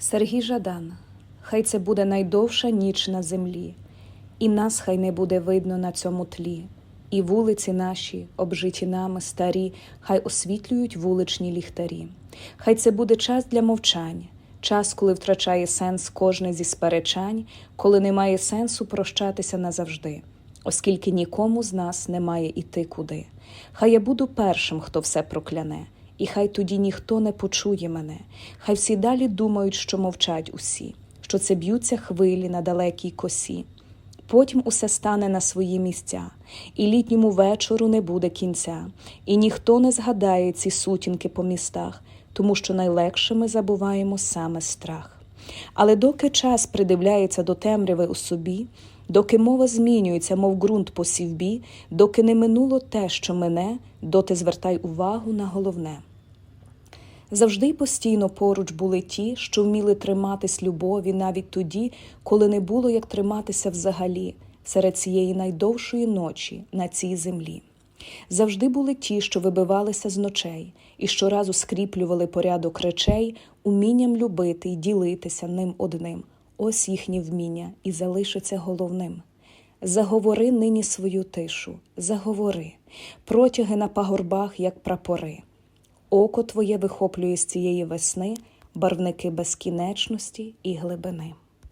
Сергій Жадан, хай це буде найдовша ніч на землі, і нас хай не буде видно на цьому тлі, і вулиці наші, обжиті нами старі, хай освітлюють вуличні ліхтарі. Хай це буде час для мовчань, час, коли втрачає сенс кожне зі сперечань, коли немає сенсу прощатися назавжди, оскільки нікому з нас немає іти куди. Хай я буду першим, хто все прокляне. І хай тоді ніхто не почує мене, хай всі далі думають, що мовчать усі, що це б'ються хвилі на далекій косі. Потім усе стане на свої місця, і літньому вечору не буде кінця, і ніхто не згадає ці сутінки по містах, тому що найлегше ми забуваємо саме страх. Але доки час придивляється до темряви у собі, доки мова змінюється, мов ґрунт по сівбі, доки не минуло те, що мене, доти звертай увагу на головне. Завжди постійно поруч були ті, що вміли триматись любові навіть тоді, коли не було як триматися взагалі серед цієї найдовшої ночі на цій землі. Завжди були ті, що вибивалися з ночей і щоразу скріплювали порядок речей, умінням любити й ділитися ним одним. Ось їхнє вміння і залишиться головним. Заговори нині свою тишу, заговори, протяги на пагорбах, як прапори. Око твоє вихоплює з цієї весни барвники безкінечності і глибини.